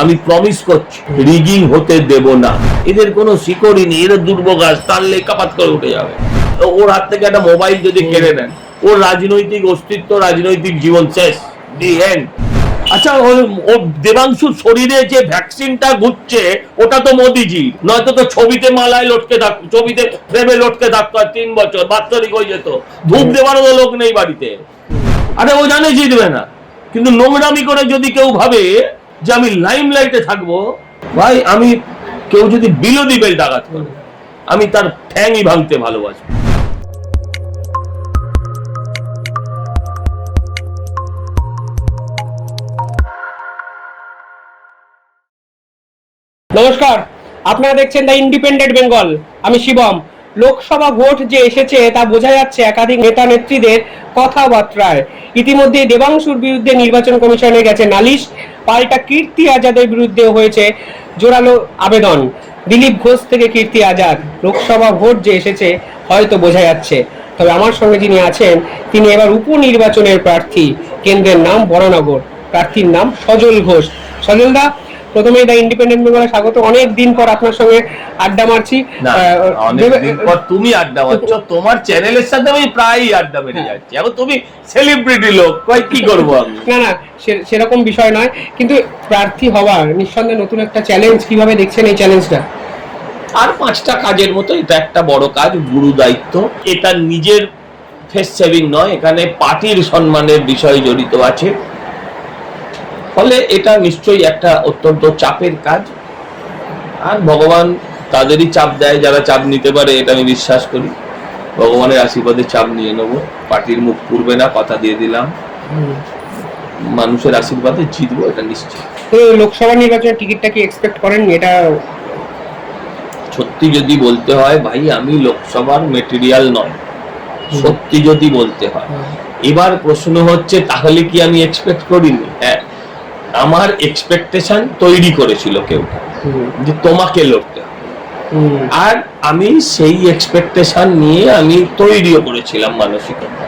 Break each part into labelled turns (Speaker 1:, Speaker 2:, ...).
Speaker 1: আমি প্রমিস করছি রিগিং হতে দেব না। এদের কোনো শিকড়ই নেই এদের দুর্বগাস টানলে কাপাত করে উঠে যাবে। ওর হাত থেকে একটা মোবাইল যদি কেড়ে নেন ওর রাজনৈতিক অস্তিত্ব রাজনৈতিক জীবন শেষ দি এন্ড। আচ্ছা ও- দেবাংশুর শরীরে যে ভ্যাকসিনটা ঘুরছে ওটা তো মোদিজি নয়তো তো ছবিতে মালায় লটকে থাকতো ছবিতে ফ্রেমে লটকে থাকতো আর তিন বছর বাৎসরিক হয়ে যেত। ধূপ দেওয়ারও লোক নেই বাড়িতে। আরে ও জানে জিতবে না। কিন্তু নোংরামি করে যদি কেউ ভাবে যে আমি লাইম লাইটে থাকব, ভাই, আমি কেউ যদি বিলোদি আঘাত করে, আমি তার ঠ্যাংই ভাঙতে ভালোবাসি
Speaker 2: নমস্কার, আপনারা দেখছেন দ্য ইন্ডিপেন্ডেন্ট বেঙ্গল আমি শিবম। লোকসভা ভোট যে এসেছে তা বোঝা যাচ্ছে একাধিক নেতা নেত্রীদের কথাবার্তায়। ইতিমধ্যে দেবাংশুর বিরুদ্ধে নির্বাচন কমিশনে গেছে নালিশ, পাল্টা কীর্তি আজাদের বিরুদ্ধে হয়েছে জোরালো আবেদন। দিলীপ ঘোষ থেকে কীর্তি আজাদ, লোকসভা ভোট যে এসেছে হয়তো বোঝা যাচ্ছে। তবে আমার সঙ্গে যিনি আছেন, তিনি এবার উপনির্বাচনের প্রার্থী। কেন্দ্রের নাম বরানগর প্রার্থীর নাম সজল ঘোষ। সজলদা প্রথমে দ্য ইন্ডিপেন্ডেন্ট বেঙ্গলে স্বাগত। অনেক দিন পর আপনার সঙ্গে আড্ডা মারছি।
Speaker 1: না
Speaker 2: আহ, দেবে-
Speaker 1: অনেকদিন পর তুমি আড্ডা মারছ। তোমার চ্যানেলের সাথে আমি প্রায়ই আড্ডা মেরে যাচ্ছি। এখন তুমি সেলিব্রিটি লোক কই কি করব আমি?
Speaker 2: না না সেরকম বিষয় নয়। কিন্তু প্রার্থী হওয়ার নিঃসন্দেহে নতুন একটা চ্যালেঞ্জ কীভাবে দেখছেন এই চ্যালেঞ্জটা
Speaker 1: আর পাঁচটা কাজের মতো এটা একটা বড় কাজ গুরু দায়িত্ব। এটা নিজের ফেস সেভিং নয় এখানে পার্টির সম্মানের বিষয় জড়িত আছে। ফলে এটা নিশ্চয়ই একটা অত্যন্ত চাপের কাজ। আর ভগবান তাদেরই চাপ দেয় যারা চাপ নিতে পারে এটা আমি বিশ্বাস করি। ভগবানের আশীর্বাদে চাপ নিয়ে নেব। পার্টির মুখ পুরবে না কথা দিয়ে দিলাম। মানুষের আশীর্বাদে জিতবো এটা নিশ্চিত
Speaker 2: তো লোকসভা নির্বাচনের টিকিটটা কি এক্সপেক্ট করেন এটা
Speaker 1: সত্যি যদি বলতে হয় ভাই আমি লোকসভার মেটেরিয়াল নয়। সত্যি যদি বলতে হয়। এবার প্রশ্ন হচ্ছে তাহলে কি আমি এক্সপেক্ট করিনি? হ্যাঁ। আমার এক্সপেকটেশন তৈরি করেছিল কেউ। যে তোমাকে লড়তে আর আমি সেই এক্সপেকটেশন নিয়ে আমি তৈরিও করেছিলাম মানসিকতা।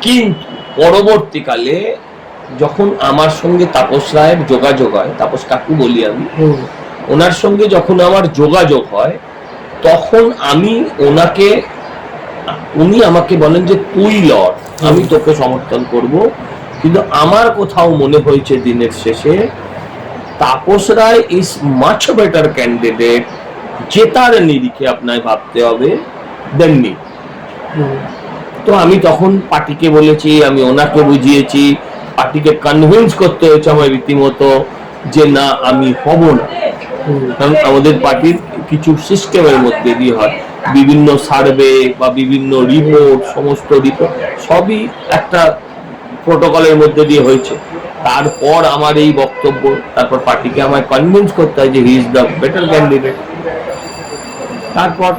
Speaker 1: কিন্তু পরবর্তীকালে যখন আমার সঙ্গে তাপস রায়ের যোগাযোগ হয় তাপস কাকু বলি আমি ওনার সঙ্গে যখন আমার যোগাযোগ হয় তখন আমি ওনাকে উনি আমাকে বলেন যে তুই লড় আমি তোকে সমর্থন করব কিন্তু আমার কোথাও মনে হয়েছে দিনের শেষে Tapas Roy is much better candidate জেতার নিরিখে আপনায় ভাবতে হবে দেননি তো আমি তখন পার্টিকে বলেছি আমি ওনাকে বুঝিয়েছি পার্টিকে কনভিন্স করতে হয়েছে আমার রীতিমতো যে না আমি হব না। কারণ আমাদের পার্টির কিছু সিস্টেমের মধ্যে দিয়ে হয়। বিভিন্ন সার্ভে বা বিভিন্ন রিপোর্ট সমস্ত রিপোর্ট সবই একটা প্রোটোকলের মধ্যে দিয়ে হয়েছে। তারপর আমার এই বক্তব্য তারপর পার্টিকে আমায় কনভিন্স করতে হয় যে he is the better candidate তারপর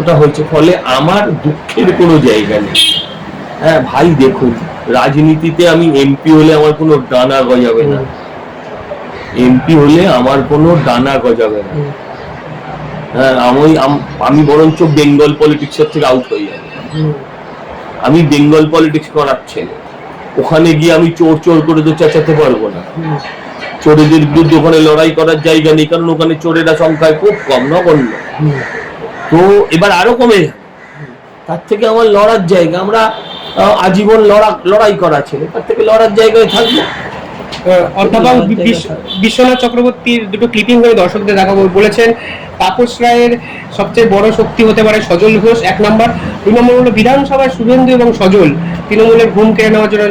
Speaker 1: ওটা হয়েছে ফলে আমার দুঃখের কোনো জায়গা নেই। হ্যাঁ ভাই দেখুন রাজনীতিতে আমি এমপি হলে আমার কোনো ডানা গজাবে না। এমপি হলে আমার কোনো ডানা গজাবে না। হ্যাঁ আমি আমি বরঞ্চ বেঙ্গল পলিটিক্সের থেকে আউট হয়ে যাব। আমি বেঙ্গল পলিটিক্স করার ছেলে। ওখানে গিয়ে আমি চোর চোর করে তো চেঁচাতে পারব না। চোরেদের বিরুদ্ধে ওখানে লড়াই করার জায়গা নেই, কারণ ওখানে চোরেরা সংখ্যায় খুব কম নগণ্য। তো এবার আরও কমে তার থেকে আমার লড়ার জায়গা, আমরা আজীবন লড়া, লড়াই করা ছেলে তার থেকে লড়ার জায়গায় থাকব।
Speaker 2: অধ্যাপক বিশ্বনাথ চক্রবর্তীর দুটো ক্লিপিং করে দর্শকদের দেখাবো। বলেছেন তাপস রায়ের সবচেয়ে বড় শক্তি হতে পারে সজল ঘোষ এক নম্বর। দুই নম্বর হলো বিধানসভায় শুভেন্দু এবং সজল তৃণমূলের ঘুম কেড়ে নেওয়ার জন্য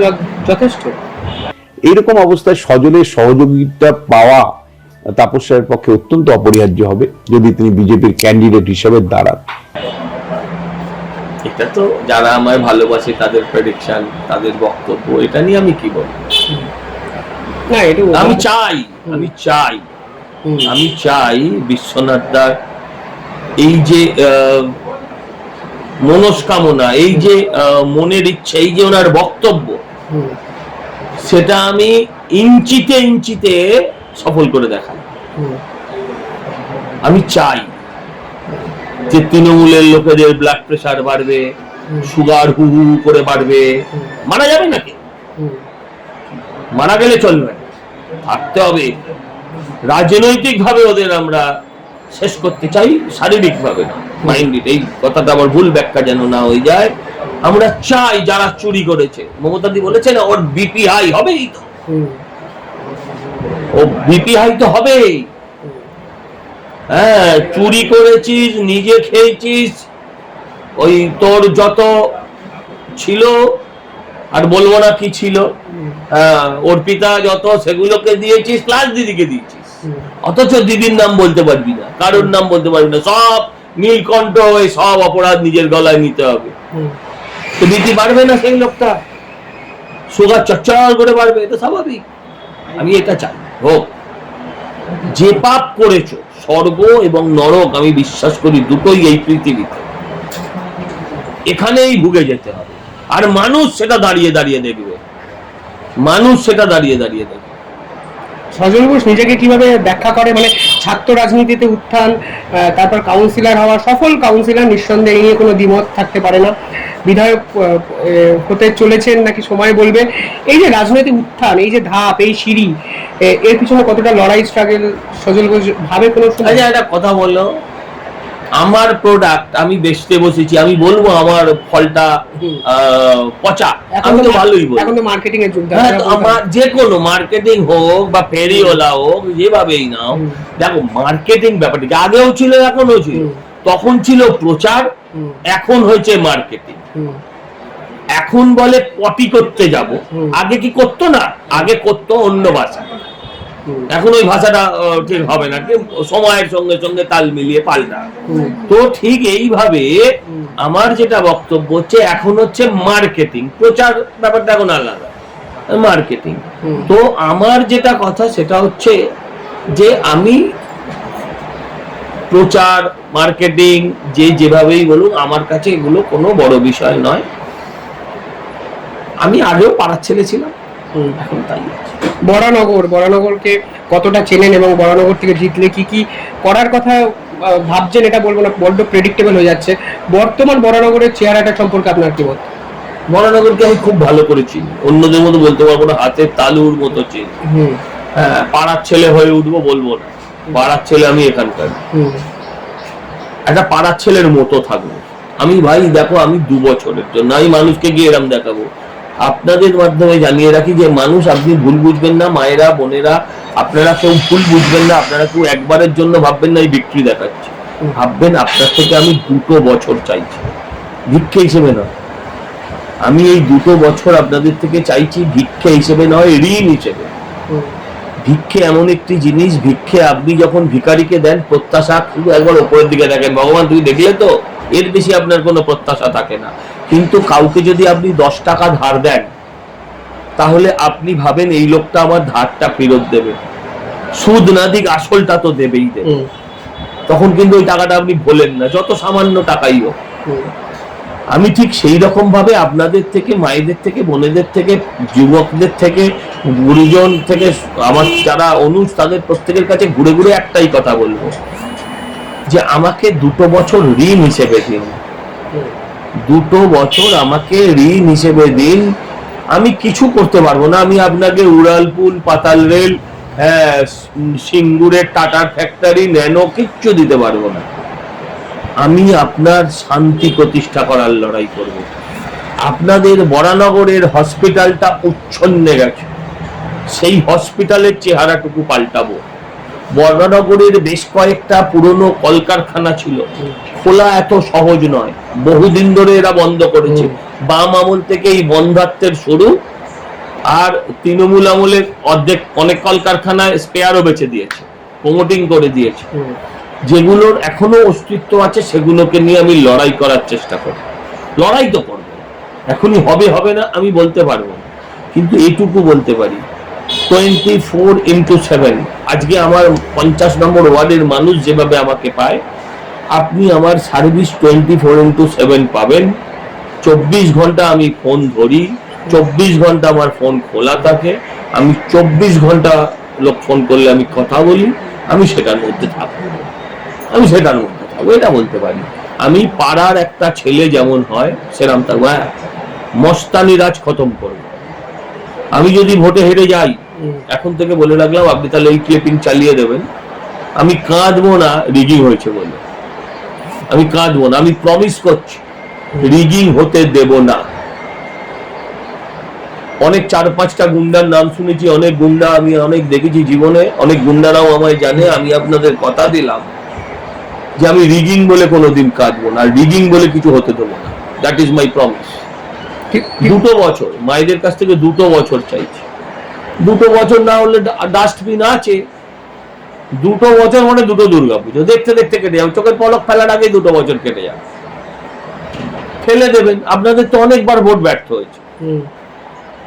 Speaker 2: যথেষ্ট।
Speaker 3: এইরকম অবস্থায় সজলের সহযোগিতা পাওয়া তাপস রায়ের পক্ষে অত্যন্ত অপরিহার্য হবে যদি তিনি বিজেপির ক্যান্ডিডেট হিসেবে দাঁড়ান।
Speaker 1: এটা তো যারা আমায় ভালোবাসে তাদের প্রেডিকশন তাদের বক্তব্য এটা নিয়ে আমি কি বলব?
Speaker 2: না এটা
Speaker 1: আমি চাই আমি চাই আমি চাই বিশ্বনাথ এই যে মনস্কামনা এই যে মনের ইচ্ছা এই যে ওনার বক্তব্য সেটা আমি ইঞ্চিতে ইঞ্চিতে সফল করে দেখাই আমি চাই যে তৃণমূলের লোকেদের ব্লাড প্রেশার বাড়বে সুগার হু হু করে বাড়বে। মারা যাবে নাকি। মারা গেলে চলবে। না। থাকতে হবে। রাজনৈতিক ভাবে ওদের আমরা শেষ করতে চাই শারীরিক ভাবে না মাইন্ডেড এই কথাটা আমার ভুল ব্যাখ্যা যেন না হয়ে যায়। আমরা চাই যারা চুরি করেছে। মমতাদি বলেছে না ওর বিপিআই হবেই তো। ও বিপি হাই তো হবেই। হ্যাঁ চুরি করেছিস, নিজে খেয়েছিস, ওই তোর যত ছিল, আর বলব না কি ছিল অর্পিতা যত সেগুলোকে দিয়েছিস প্লাস দিদিকে দিয়েছিস। অথচ দিদির নাম বলতে পারবি না কারোর নাম বলতে পারবি না। সব নীলকণ্ঠ হয়ে সব অপরাধ নিজের গলায় নিতে হবে। তো বিপি বাড়বে না সেই লোকটা? সুগার চচ্চর করে বাড়বে এটা স্বাভাবিক। আমি এটা চাই। হোক যে পাপ করেছ স্বর্গ এবং নরক আমি বিশ্বাস করি দুটোই এই পৃথিবীতে। এখানেই ভুগে যেতে হবে। আর মানুষ সেটা দাঁড়িয়ে দাঁড়িয়ে দেখবে। মানুষ সেটা দাঁড়িয়ে দাঁড়িয়ে দেখবে
Speaker 2: সজল ঘোষ নিজেকে কীভাবে ব্যাখ্যা করে? মানে ছাত্র রাজনীতিতে উত্থান তারপর কাউন্সিলর হওয়া সফল কাউন্সিলর নিঃসন্দেহে নিয়ে কোনো দ্বিমত থাকতে পারে না। বিধায়ক হতে চলেছেন নাকি সময় বলবে? এই যে রাজনৈতিক উত্থান এই যে ধাপ এই সিঁড়ি এর পিছনে কতটা লড়াই স্ট্রাগল সজল ঘোষ ভাবে কোনো?
Speaker 1: আচ্ছা একটা কথা বলো। আমার প্রোডাক্ট আমি বেচতে বসেছি আমি বলব আমার ফলটা পচা। আমি তো ভালোই বলব
Speaker 2: এখন তো মার্কেটিং এর যুগ
Speaker 1: হ্যাঁ, আমার যে কোনো মার্কেটিং হোক বা ফেরিওয়ালা হোক যেভাবেই নাও। দেখো মার্কেটিং ব্যাপারটা আগেও ছিল এখনও ছিল। তখন ছিল প্রচার এখন হয়েছে মার্কেটিং এখন বলে পটি করতে যাব। আগে কি করতো না? আগে করতো অন্য ভাষা। এখন ওই ভাষাটা ঠিক হবে না। সময়ের সঙ্গে সঙ্গে তাল মিলিয়ে পাল্টা। তো ঠিক এইভাবে আমার যেটা বক্তব্য হচ্ছে এখন হচ্ছে মার্কেটিং। প্রচার ব্যাপারটা এখন আলাদা। মার্কেটিং। তো আমার যেটা কথা সেটা হচ্ছে যে আমি প্রচার মার্কেটিং যে যেভাবেই বলুন আমার কাছে এগুলো কোনো বড় বিষয় নয়। আমি আগেও পাড়ার ছেলে ছিলাম। এখন তাই। আছে।
Speaker 2: বরানগর বরানগরকে কতটা চেনেন এবং বরানগর থেকে জিতলে কি কি করার কথা ভাবছেন এটা বলব না বড্ড প্রেডিক্টেবল হয়ে যাচ্ছে। বর্তমান বরানগরের চেহারাটা সম্পর্কে আপনার কি মত?
Speaker 1: বরানগরকে আমি খুব ভালো করেছি অন্যদের মতো বলতে পারব না হাতের তালুর মতো চিনি।
Speaker 2: হুম।
Speaker 1: হ্যাঁ পাড়ার ছেলে হয়ে উঠবো বলব না। পাড়ার ছেলে আমি এখানকার।
Speaker 2: হুম।
Speaker 1: একটা পাড়ার ছেলের মতো থাকব। আমি ভাই দেখো আমি দু বছরের জন্য আমি মানুষকে গিয়ে এরম দেখাবো। আপনাদের মাধ্যমে জানিয়ে রাখি যে মানুষ আপনি ভুল বুঝবেন না, মায়েরা, বোনেরা, আপনারা কেউ ভুল বুঝবেন না, আপনারা কেউ একবারের জন্য ভাববেন না এই বিক্রি দেখাচ্ছি। ভাববেন আপনার থেকে আমি দুটো বছর চাইছি। ভিক্ষে হিসেবে নয়। আমি এই দুটো বছর আপনাদের থেকে চাইছি ভিক্ষে হিসেবে নয়, ঋণ হিসেবে। ভিক্ষে এমন একটি জিনিস, ভিক্ষে আপনি যখন ভিখারিকে দেন, প্রত্যাশা শুধু একবার উপরের দিকে দেখেন। ভগবান, তুমি দেখলে তো? এর বেশি আপনার কোনো প্রত্যাশা থাকে না। কিন্তু কাউকে যদি আপনি দশ টাকা ধার দেন তাহলে আপনি ভাবেন এই লোকটা আমার ধারটা ফেরত দেবে। সুদ না দিক আসলটা তো দেবেই দেবে। তখন কিন্তু ওই টাকাটা আপনি ভোলেন না যত সামান্য টাকাই হোক। আমি ঠিক সেই রকম ভাবে আপনাদের থেকে মায়েদের থেকে বোনেদের থেকে যুবকদের থেকে গুরুজন থেকে আমার যারা অনুজ তাদের প্রত্যেকের কাছে ঘুরে ঘুরে একটাই কথা বলব। যে আমাকে দুটো বছর ঋণ হিসেবে দিন। দুটো বছর আমাকে ঋণ হিসেবে দিন। আমি কিছু করতে পারব না। আমি আপনাকে উড়ালপুল, পাতাল রেল হ্যাঁ সিঙ্গুরের, টাটার ফ্যাক্টরি, ন্যানো কিচ্ছু দিতে পারব না। আমি আপনার শান্তি প্রতিষ্ঠা করার লড়াই করব। আপনাদের বরানগরের হসপিটালটা উচ্ছন্নে গেছে। সেই হসপিটালের চেহারাটুকু পাল্টাবো। বরানগরের বেশ কয়েকটা পুরনো কলকারখানা ছিল। খোলা এত সহজ নয়। বহুদিন ধরে এরা বন্ধ করেছে। বাম আমল থেকে এই বন্ধাত্বের শুরু। আর তৃণমূল আমলের অর্ধেক অনেক কলকারখানায় স্পেয়ারও বেচে দিয়েছে প্রমোটিং করে দিয়েছে। যেগুলোর এখনও অস্তিত্ব আছে সেগুলোকে নিয়ে আমি লড়াই করার চেষ্টা করি। লড়াই তো করব। এখনই হবে হবে না আমি বলতে পারব না। কিন্তু এইটুকু বলতে পারি টোয়েন্টি ফোর ইন্টু সেভেন আজকে আমার পঞ্চাশ নম্বর ওয়ার্ডের মানুষ যেভাবে আমাকে পায়, আপনি আমার service twenty four into seven পাবেন। চব্বিশ ঘণ্টা আমি ফোন ধরি, চব্বিশ ঘণ্টা আমার ফোন খোলা থাকে। আমি চব্বিশ ঘণ্টা লোক ফোন করলে আমি কথা বলি, আমি সেটার মধ্যে থাকব। আমি সেটার মধ্যে থাকব, এটা বলতে পারি। আমি পাড়ার একটা ছেলে যেমন হয়, সেরাম হ্যাঁ মস্তানি রাজ খতম করব। আমি যদি ভোটে হেরে যাই এখন থেকে বলে রাখলাম আপনি তাহলে এই ক্লিপিং চালিয়ে দেবেন। আমি কাঁদবো না রিগিং হয়েছে বলে। আমি কাঁদবো না আমি প্রমিস করছি রিগিং হতে দেব না। অনেক চার পাঁচটা গুন্ডার নাম শুনেছি অনেক গুন্ডা আমি অনেক দেখেছি জীবনে অনেক গুন্ডারাও আমায় জানে আমি আপনাদের কথা দিলাম যে আমি রিগিং বলে কোনোদিন কাঁদবো না রিগিং বলে কিছু হতে দেবো না। দ্যাট ইজ মাই প্রমিস দুটো বছর মায়েদের কাছ থেকে দুটো বছর চাইছে। দুটো বছর না হলে ডাস্টবিন আছে। দুটো বছর মানে দুটো দুর্গা পুজো। দেখতে দেখতে কেটে যাবে। চোখের পলক ফেলার আগে দুটো বছর কেটে যাবে। ফেলে দেবেন। আপনাদের তো অনেকবার ভোট ব্যর্থ হয়েছে।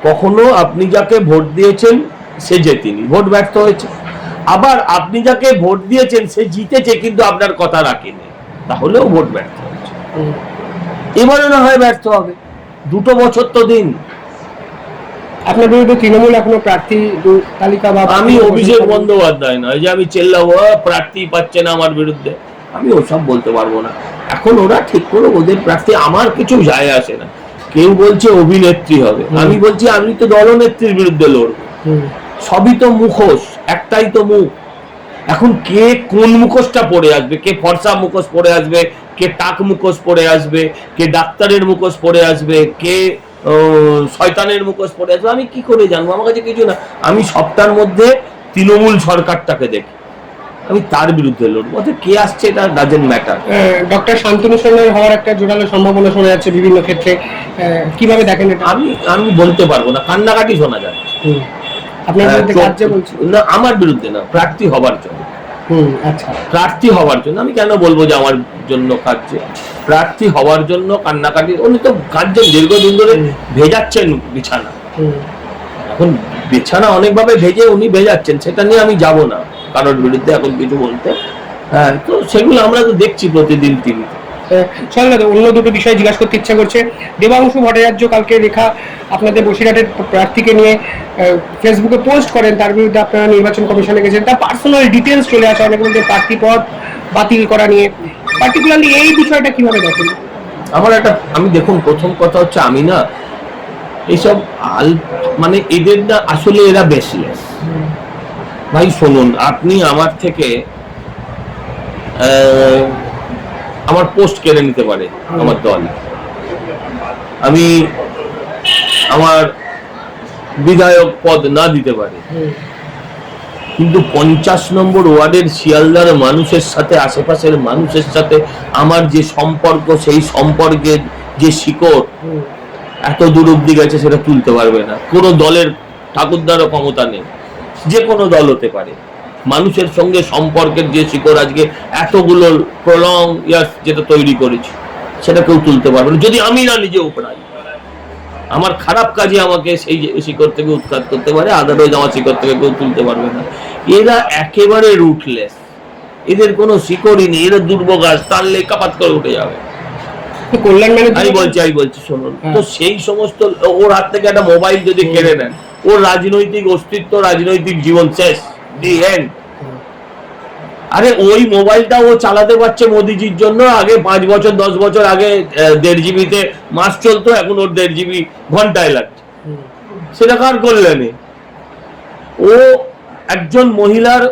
Speaker 1: কখনো আপনি যাকে ভোট দিয়েছেন সে জেতেনি। ভোট ব্যর্থ হয়েছে। আবার আপনি যাকে ভোট দিয়েছেন সে জিতেছে কিন্তু আপনার কথা রাখেনি। তাহলেও ভোট ব্যর্থ হয়েছে। এবারে না হয় ব্যর্থ হবে। দুটো বছর তো দিন।
Speaker 2: আপনার বিরুদ্ধে তৃণমূল এখনও প্রার্থী তালিকা বা
Speaker 1: আমি অভিষেক বন্দ্যোপাধ্যায় নয় যে আমি চেল্লাবো প্রার্থী পাচ্ছে না আমার বিরুদ্ধে। আমি ওসব বলতে পারব না। এখন ওরা ঠিক করে ওদের প্রার্থী আমার কিছু যায় আসে না। কেউ বলছে অভিনেত্রী হবে। আমি বলছি আমি তো দলনেত্রীর বিরুদ্ধে লড়বো। সবই তো মুখোশ একটাই তো মুখ। এখন কে কোন মুখোশটা পরে আসবে? কে ফর্সা মুখোশ পরে আসবে? কে টাক মুখোশ পরে আসবে কে ডাক্তারের মুখোশ পরে আসবে কে শয়তানের মুখোশ পরে আসবে আমি কি করে জানব? আমার কাছে কিছু না। আমি সবটার মধ্যে তৃণমূল সরকারটাকে দেখি। আমি তার বিরুদ্ধে লড়বো। অর্থাৎ কে আসছে এটা ডাজেন্ট ম্যাটার
Speaker 2: ডক্টর শান্তনু সেনের হওয়ার একটা জোরালো সম্ভাবনা শোনা যাচ্ছে বিভিন্ন ক্ষেত্রে। কীভাবে দেখেন এটা?
Speaker 1: আমি আমি বলতে পারব না। কান্নাকাটি শোনা যায়।
Speaker 2: আপনার বিরুদ্ধে
Speaker 1: চোখ- না আমার বিরুদ্ধে না প্রার্থী হবার জন্য প্রার্থী হওয়ার জন্য। আমি কেন বলব যে আমার জন্য কাঁদছে প্রার্থী হওয়ার জন্য কান্নাকাটি উনি তো কাঁদছেন দীর্ঘদিন ধরে ভেজাচ্ছেন বিছানা।
Speaker 2: হুম,
Speaker 1: এখন বিছানা অনেকভাবে ভেজে উনি ভেজাচ্ছেন সেটা নিয়ে আমি যাব না। কারোর বিরুদ্ধে এখন কিছু বলতে। হ্যাঁ তো সেগুলো আমরা তো দেখছি প্রতিদিন টিভিতে।
Speaker 2: চল না অন্য দুটো বিষয় জিজ্ঞাসা করতে ইচ্ছা করছে। দেবাংশু ভট্টাচার্য কালকে লেখা আপনাদের বসিরহাটের প্রার্থীকে নিয়ে ফেসবুকে পোস্ট করেন। তার বিরুদ্ধে আপনারা নির্বাচন কমিশনে গেছেন। তার পার্সোনাল ডিটেলস চলে আসে অনেক মধ্যে প্রার্থী পদ বাতিল করা নিয়ে। পার্টিকুলারলি এই বিষয়টা কীভাবে দেখেন?
Speaker 1: আমার একটা আমি দেখুন প্রথম কথা হচ্ছে আমি না এইসব আল মানে এদের না আসলে এরা বেসলেস ভাই শুনুন আপনি আমার থেকে আমার পোস্ট কেড়ে নিতে পারে আমার দল। আমি আমার বিধায়ক পদ না দিতে পারে। কিন্তু পঞ্চাশ নম্বর ওয়ার্ডের শিয়ালদার মানুষের সাথে, আশেপাশের মানুষের সাথে আমার যে সম্পর্ক, সেই সম্পর্কের যে শিকড়, এত দূর অব্দি গেছে সেটা তুলতে পারবে না। কোনো দলের ঠাকুরদারও ক্ষমতা নেই। যে কোনো দল হতে পারে। মানুষের সঙ্গে সম্পর্কের যে শিকড় আজকে এতগুলো প্রলং ইয়ার্স যেটা তৈরি করেছি সেটা কেউ তুলতে পারবে না। যদি আমি না নিজে উপরাই আমার খারাপ কাজে আমাকে সেই যে শিকড় থেকে উৎখাত করতে পারে আদারওয়াইজ আমার শিকড় থেকে কেউ তুলতে পারবে না। এরা একেবারে রুটলেস এদের কোনো শিকড়ই নেই এরা দুর্বগাছ টানলে কাপাত করে উঠে যাবে। আমি বলছি আমি বলছি শুনুন।
Speaker 2: হ্যাঁ।
Speaker 1: তো সেই সমস্ত ওর হাত থেকে একটা মোবাইল যদি কেড়ে নেন ওর রাজনৈতিক অস্তিত্ব রাজনৈতিক জীবন শেষ। দি আরে ওই মোবাইলটা ও চালাতে পারছে মোদিজির জন্য। আগে পাঁচ বছর, দশ বছর আগে দেড় জিবিতে মাস চলতো, এখন ওর দেড় জিবি ঘন্টায় লাগছে। সেটা কার কল্যাণে? ও একজন মহিলার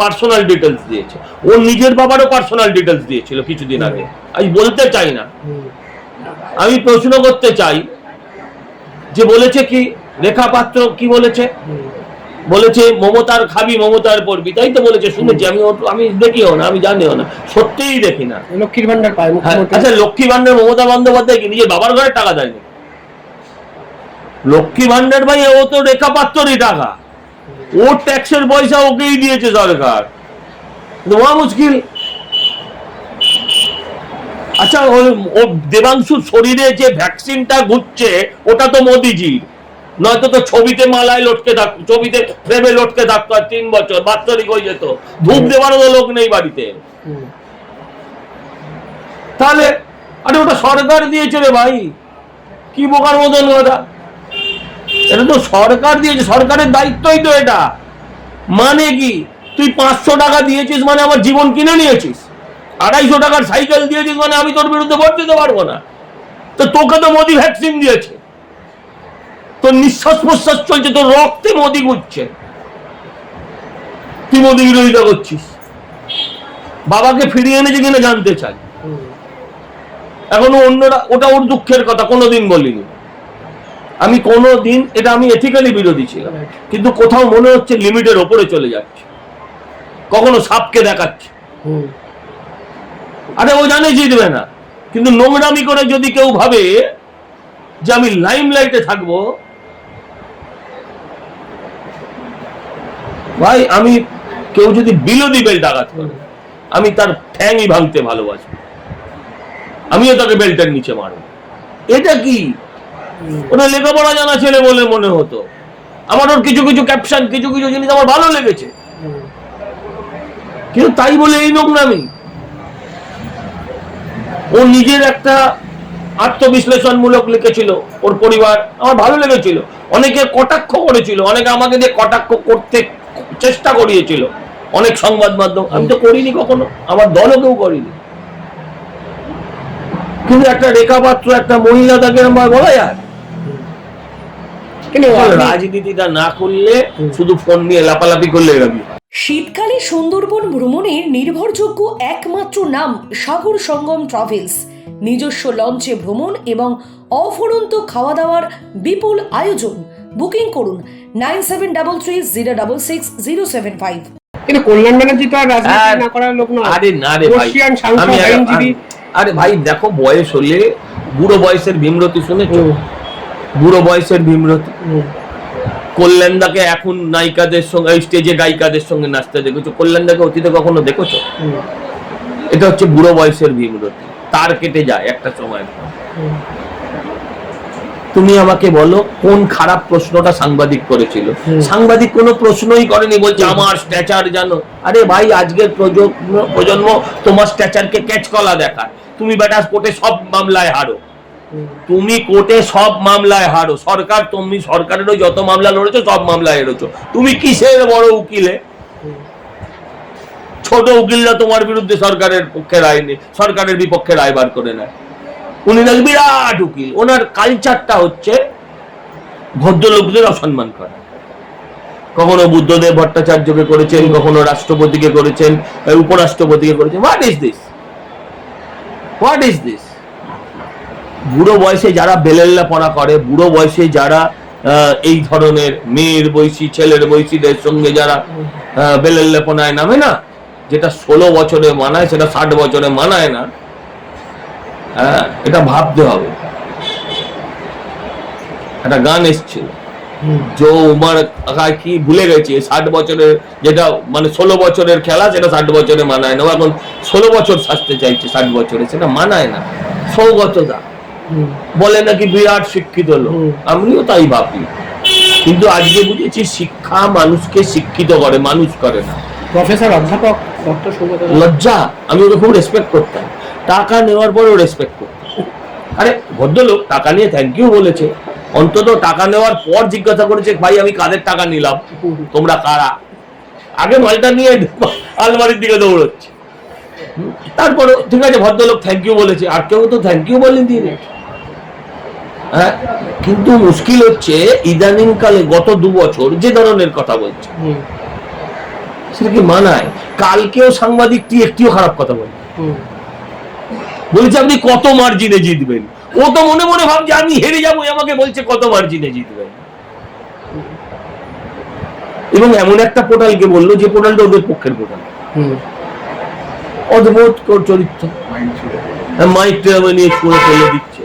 Speaker 1: পার্সোনাল ডিটেলস দিয়েছে। ও নিজের বাবারও পার্সোনাল ডিটেলস দিয়েছিল কিছুদিন আগে। আমি বলতে চাই না। আমি প্রশ্ন করতে চাই যে বলেছে কি? রেখা পাত্র কি বলেছে? বলেছে মমতার খাবি মমতার পড়বি তাই তো বলেছে শুনেছি। আমি আমি দেখিও না আমি জানিও না। সত্যিই দেখি না।
Speaker 2: লক্ষ্মীর ভান্ডার পায়
Speaker 1: হ্যাঁ, আচ্ছা লক্ষ্মী ভান্ডার মমতা বন্দ্যোপাধ্যায় কি? নিজের বাবার ঘরে টাকা দেয়নি? লক্ষ্মী ভান্ডার ভাই ও তো রেখা পাত্রই টাকা। ওর ট্যাক্সের পয়সা ওকেই দিয়েছে সরকার। মহা মুশকিল। আচ্ছা ও- ও দেবাংশুর শরীরে যে ভ্যাকসিনটা ঘুরছে ওটা তো মোদিজির। নয়তো তো ছবিতে মালায় লটকে থাকতো ছবিতে ফ্রেমে লটকে থাকতো আর তিন বছর বাৎসরিক হয়ে যেত। ধূপ দেওয়ারও তো লোক নেই বাড়িতে। তাহলে আরে ওটা সরকার দিয়েছে রে ভাই। কি বোকার মতন কথা। এটা তো সরকার দিয়েছে সরকারের দায়িত্বই তো এটা। মানে কি? তুই পাঁচশো টাকা দিয়েছিস মানে আমার জীবন কিনে নিয়েছিস? আড়াইশো টাকার সাইকেল দিয়েছিস মানে আমি তোর বিরুদ্ধে ভোট দিতে পারব না। তো তোকে তো মোদি ভ্যাকসিন দিয়েছে। তোর নিঃশ্বাস প্রশ্বাস চলছে তোর রক্তে মোদি ঘুরছে। তুই মোদি বিরোধিতা করছিস? বাবাকে ফিরিয়ে এনেছে কিনা জানতে চাই। এখনও অন্যরা ওটা ওর দুঃখের কথা কোনোদিন বলিনি। আমি কোনোদিন এটা আমি এথিক্যালি বিরোধী ছিলাম। কিন্তু কোথাও মনে হচ্ছে লিমিটের ওপরে চলে যাচ্ছে। কখনো সাপকে দেখাচ্ছে। আরে ও জানে জিতবে না। কিন্তু নোংরামি করে যদি কেউ ভাবে যে আমি লাইম লাইটে থাকব ভাই, আমি কেউ যদি বিলোদি বেল্ট আঘাত করে, আমি তার ঠ্যাংই ভাঙতে ভালোবাসি। আমিও তাকে বেল্টের নিচে মারব। এটা কি? ওটা লেখাপড়া জানা ছেলে বলে মনে হতো। আমার ওর কিছু কিছু ক্যাপশন কিছু কিছু জিনিস আমার ভালো লেগেছে। কিন্তু তাই বলে এই নোংরামি। ও নিজের একটা আত্মবিশ্লেষণমূলক লিখেছিল ওর পরিবার। আমার ভালো লেগেছিল। অনেকে কটাক্ষ করেছিল, অনেকে আমাকে দিয়ে কটাক্ষ করতে চেষ্টা করিয়েছিল অনেক সংবাদ মাধ্যম। আমি তো করিনি কখনো আমার দলও কেউ করিনি। কিন্তু একটা রেখাপাত্র একটা মহিলা তাকে আমার বলা যায়। রাজনীতিটা না করলে শুধু ফোন নিয়ে লাপালাপি করলে এরকমই
Speaker 4: শীতকালে সুন্দরবন ভ্রমণের নির্ভরযোগ্য একমাত্র নাম সাগর সঙ্গম ট্রাভেলস। নিজস্ব লঞ্চে ভ্রমণ এবং অফুরন্ত খাওয়া দাওয়ার বিপুল আয়োজন। বুকিং করুন nine seven double three zero double six zero seven five.
Speaker 2: কিন্তু কল্যাণ ব্যানার্জি তো আর রাজনীতি না করার লোক নয়।
Speaker 1: আরে না রে ভাই। আমি
Speaker 2: আইনজীবী।
Speaker 1: আরে ভাই দেখো বয়স হলে বুড়ো বয়সের ভীমরতি শুনেছো?
Speaker 2: হুম।
Speaker 1: বুড়ো বয়সের ভীমরতি। কল্যাণদাকে এখন নায়িকাদের সঙ্গে স্টেজে গায়িকাদের সঙ্গে নাচতে দেখেছ? কল্যাণদাকে অতীতে কখনো দেখেছ? এটা হচ্ছে বুড়ো বয়সের ভীমরতি। তার কেটে যায় একটা সময়। তুমি আমাকে বলো কোন খারাপ প্রশ্নটা সাংবাদিক করেছিল? সাংবাদিক কোনো প্রশ্নই করেনি বলছে আমার স্ট্যাচার জানো। আরে ভাই আজকের প্রজন্ম প্রজন্ম তোমার স্ট্যাচারকে ক্যাচ কলা দেখায়। তুমি বেটা কোর্টে সব মামলায় হারো। তুমি কোর্টে সব মামলায় হারো। সরকার তুমি সরকারেরও যত মামলা লড়েছো সব মামলায় হেরেছো। তুমি কিসের বড় উকিলে? ছোট উকিলরা তোমার বিরুদ্ধে সরকারের পক্ষে রায় নেই সরকারের বিপক্ষে রায় বার করে নেয়। উনি নাকি বিরাট উকিল। ওনার কালচারটা হচ্ছে ভদ্রলোকদের অসম্মান করা। কখনো বুদ্ধদেব ভট্টাচার্যকে করেছেন, কখনো রাষ্ট্রপতিকে করেছেন উপরাষ্ট্রপতিকে করেছেন। What is this what is this বুড়ো বয়সে যারা বেলেল্লা পড়া করে, বুড়ো বয়সে যারা এই ধরনের মেয়ের বয়সী, ছেলের বয়সীদের সঙ্গে যারা বেলেল্লাপনায় নামে না, যেটা ষোলো বছরে মানায়, সেটা ষাট বছরে মানায় না এটা ভাবতে হবে। একটা গান এসছিল। জো উমার কি ভুলে গেছি ষাট বছরের যেটা মানে ষোলো বছরের খেলা সেটা ষাট বছরে মানায় না। এখন ষোলো বছর সাজতে চাইছে ষাট বছরে সেটা মানায় না। সৌগতদা। বলে নাকি বিরাট শিক্ষিত লোক। আমিও তাই ভাবি। কিন্তু আজকে বুঝেছি শিক্ষা মানুষকে শিক্ষিত করে মানুষ করে না।
Speaker 2: প্রফেসর অধ্যাপক।
Speaker 1: লজ্জা। আমি ওকে খুব রেসপেক্ট করতাম। টাকা নেওয়ার পরেও রেসপেক্ট করতাম আরে ভদ্রলোক টাকা নিয়ে থ্যাংক ইউ বলেছে। অন্তত টাকা নেওয়ার পর জিজ্ঞাসা করেছে ভাই আমি কাদের টাকা নিলাম? তোমরা কারা? আগে মালটা নিয়ে আলমারির দিকে দৌড়চ্ছে। তারপরে ঠিক আছে ভদ্রলোক থ্যাংক ইউ বলেছে। আর কেউ তো থ্যাংক ইউ বলেন দিয়ে হ্যাঁ কিন্তু মুশকিল হচ্ছে ইদানিং কালে গত দু বছর যে ধরনের কথা বলছে সেটা কি মানায়? কালকেও সাংবাদিকটি একটিও খারাপ কথা বলে। বলেছে আপনি কত মার্জিনে জিতবেন? ও তো মনে মনে ভাবছে আমি হেরে যাব। আমাকে বলছে কত মার্জিনে জিতবেন? এবং এমন একটা পোর্টালকে বলল যে পোর্টালটা ওদের পক্ষের পোর্টাল। অদ্ভুত চরিত্র। মাইক টেরামে নিয়ে ছুঁড়ে ফেলে দিচ্ছে।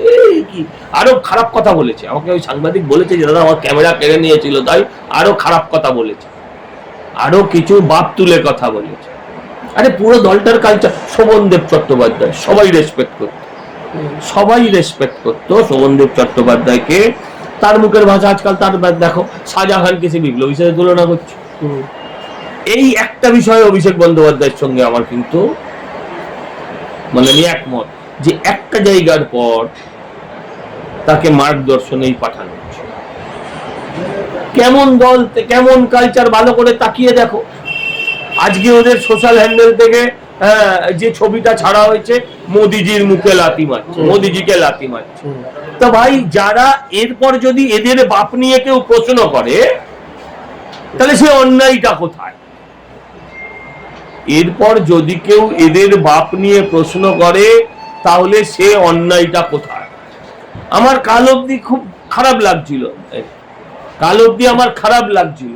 Speaker 1: আরও খারাপ কথা বলেছে। আমাকে ওই সাংবাদিক বলেছে যে দাদা আমার ক্যামেরা কেড়ে নিয়েছিল। তাই আরও খারাপ কথা বলেছে। আরও কিছু বাপ তুলে কথা বলেছে। আরে পুরো দলটার কালচার শোভনদেব চট্টোপাধ্যায় সবাই রেসপেক্ট করত। সবাই রেসপেক্ট করতো শোভনদেব চট্টোপাধ্যায়কে। তার মুখের ভাষা আজকাল তার দেখো শাহজাহানকে সে বিপ্লবী সাথে তুলনা করছে। এই একটা বিষয়ে অভিষেক বন্দ্যোপাধ্যায়ের সঙ্গে আমার কিন্তু মানে আমি একমত যে একটা জায়গার পর তাকে মার্গদর্শনেই পাঠানো কেমন দল কেমন কালচার ভালো করে তাকিয়ে দেখো। আজকে ওদের সোশ্যাল হ্যান্ডেল থেকে যে ছবিটা ছাড়া হয়েছে মোদিজির মুখে লাথি মারছে মোদিজিকে লাথি মারছে। তো ভাই যারা এরপর যদি এদের বাপ নিয়ে কেউ প্রশ্ন করে তাহলে সে অন্যায়টা কোথায়? এরপর যদি কেউ এদের বাপ নিয়ে প্রশ্ন করে তাহলে সে অন্যায়টা কোথায়? আমার কাল অব্দি খুব খারাপ লাগছিল। কাল অব্দি আমার খারাপ লাগছিল।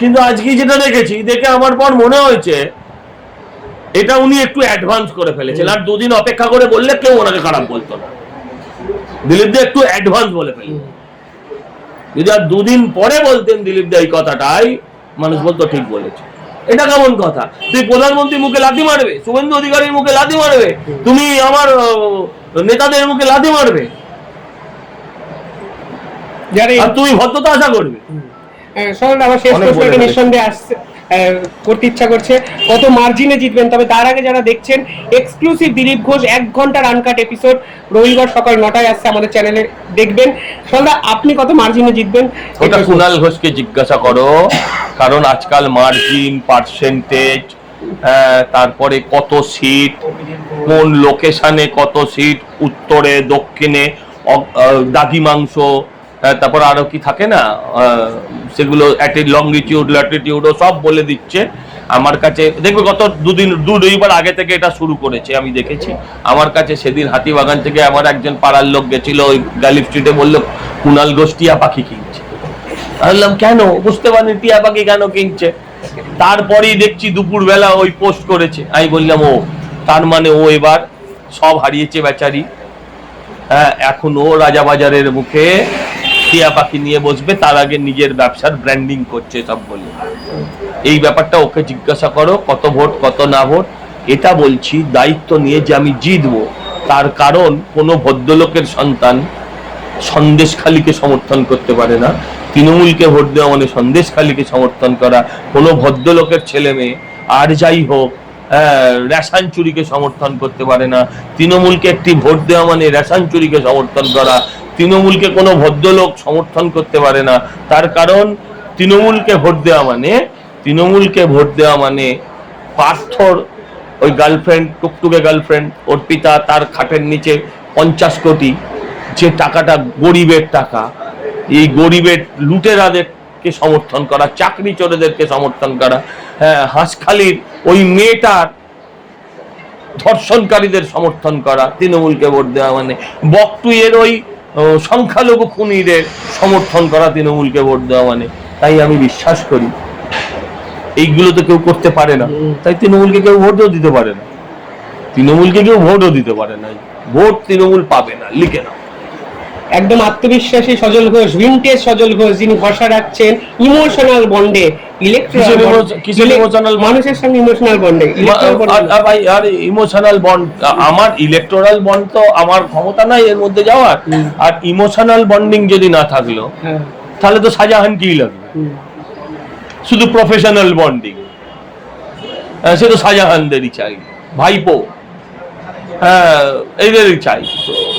Speaker 1: কিন্তু আজকে যেটা দেখেছি দেখে আমার পর মনে হয়েছে এটা উনি একটু অ্যাডভান্স করে ফেলেছেন। আর দুদিন অপেক্ষা করে বললে কেউ ওনাকে খারাপ বলতো না। দিলীপ দা একটু অ্যাডভান্স বলে ফেলেন যদি আর দুদিন পরে বলতেন দিলীপ দা এই কথাটাই মানুষ বলতো ঠিক বলেছে। এটা কেমন কথা? তুই প্রধানমন্ত্রী মুখে লাথি মারবে শুভেন্দু অধিকারীর মুখে লাথি মারবে তুমি আমার নেতাদের মুখে লাথি মারবে। আর তুমি ভদ্রতা আশা করবে।
Speaker 2: সরল আমার শেষ
Speaker 1: অনেক
Speaker 2: প্রশ্ন
Speaker 1: বলে
Speaker 2: এটা
Speaker 1: ফেলেছি।
Speaker 2: নিঃসন্দেহে আসছে। করতে ইচ্ছা করছে। কত মার্জিনে জিতবেন তবে তার আগে যারা দেখছেন এক্সক্লুসিভ দিলীপ ঘোষ এক ঘণ্টার আনকাট এপিসোড রবিবার সকাল নটায় আসছে আমাদের চ্যানেলে দেখবেন। সরলা আপনি কত মার্জিনে জিতবেন?
Speaker 1: ওটা কুণাল ঘোষকে জিজ্ঞাসা করো কারণ আজকাল মার্জিন পার্সেন্টেজ তারপরে কত সিট কোন লোকেশনে কত সিট উত্তরে দক্ষিণে দাগি মাংস তারপর আরও কি থাকে না সেগুলো লংগিটিউড ল্যাটিটিউডও সব বলে দিচ্ছে আমার কাছে। দেখবে গত দুদিন, দু রবিবার আগে থেকে এটা শুরু করেছে, আমি দেখেছি। আমার কাছে সেদিন হাতিবাগান থেকে আমার একজন পাড়ার লোক গেছিল, ওই গালিফ স্ট্রিটে বলল, কুনাল ঘোষ টিয়া পাখি কিনছে। বললাম, কেন? বুঝতে পারিনি, টিয়া পাখি কেন কিনছে? তারপরেই দেখছি দুপুর বেলা ওই পোস্ট করেছে। আমি বললাম, ও, তার মানে ও এবার সব হারিয়েছে বেচারি। হ্যাঁ এখন ও রাজাবাজারের মুখে টিয়া পাখি নিয়ে বসবে তার আগে নিজের ব্যবসার ব্র্যান্ডিং করছে সব বলে। এই ব্যাপারটা ওকে জিজ্ঞাসা করো কত ভোট কত না ভোট। এটা বলছি দায়িত্ব নিয়ে যে আমি জিতবো তার কারণ কোনো ভদ্রলোকের সন্তান সন্দেশখালীকে সমর্থন করতে পারে না। তৃণমূলকে ভোট দেওয়া মানে সন্দেশখালীকে সমর্থন করা। কোনো ভদ্রলোকের ছেলে মেয়ে আর যাই হোক হ্যাঁ, রেশন চুরিকে সমর্থন করতে পারে না। তৃণমূলকে একটি ভোট দেওয়া মানে রেশন চুরিকে সমর্থন করা। তৃণমূলকে কোনো ভদ্রলোক সমর্থন করতে পারে না। তার কারণ, তৃণমূলকে ভোট দেওয়া মানে তৃণমূলকে ভোট দেওয়া মানে পার্থর, ওই গার্লফ্রেন্ড, টুকটুকে গার্লফ্রেন্ড অর্পিতা তার খাটের নিচে পঞ্চাশ কোটি, যে টাকাটা গরিবের টাকা, এই গরিবের লুটেরাদেরকে সমর্থন করা, চাকরি চোরেদেরকে সমর্থন করা হ্যাঁ হাঁসখালির ওই মেয়েটার ধর্ষণকারীদের সমর্থন করা, তৃণমূলকে ভোট দেওয়া মানে। বকটুইয়ের ওই সংখ্যালঘু খুনিদের সমর্থন করা তৃণমূলকে ভোট দেওয়া মানে। তাই আমি বিশ্বাস করি। এইগুলো তো কেউ করতে পারে না। তাই তৃণমূলকে কেউ ভোটও দিতে পারে না। তৃণমূলকে কেউ ভোটও দিতে পারে না। ভোট তৃণমূল পাবে না, লিখে নাও।
Speaker 2: একদম আত্মবিশ্বাসী সজল ঘোষ ভিনটেজ সজল ঘোষ যিনি ভরসা রাখছেন ইমোশনাল বন্ডে? মানুষের সঙ্গে ইমোশনাল বন্ডে
Speaker 1: আর- আর ভাই আর ইমোশনাল বন্ড আমার ইলেকটোরাল বন্ড তো আমার ক্ষমতা নাই এর মধ্যে যাওয়ার। আর ইমোশনাল বন্ডিং যদি না থাকল
Speaker 2: হ্যাঁ।
Speaker 1: তাহলে তো শাহজাহান কি লাগবে? শুধু প্রফেশনাল বন্ডিং সে তো শাহজাহানদেরই চাই। ভাইপো। হ্যাঁ এদেরই চাই।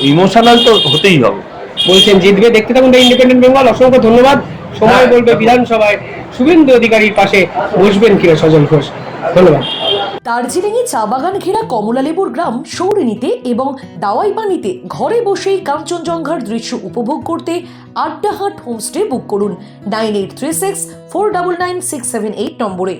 Speaker 1: ইমোশনাল তো হতেই হবে।
Speaker 2: বলছেন জিতবে। দেখতে থাকুন ইন্ডিপেন্ডেন্ট বেঙ্গল অসংখ্য ধন্যবাদ। সময়
Speaker 1: হ্যাঁ।
Speaker 2: বলবে বিধানসভায়। শুভেন্দু অধিকারীর পাশে বসবেন কিনা সজল ঘোষ। ধন্যবাদ।
Speaker 4: দার্জিলিংয়ে চা বাগান ঘেরা কমলালেবুর গ্রাম সৌরিনীতে এবং দাওয়াই পানিতে ঘরে বসেই কাঞ্চনজঙ্ঘার দৃশ্য উপভোগ করতে আড্ডাহাট হোমস্টে বুক করুন। Nine eight three six four double nine six seven eight নম্বরে।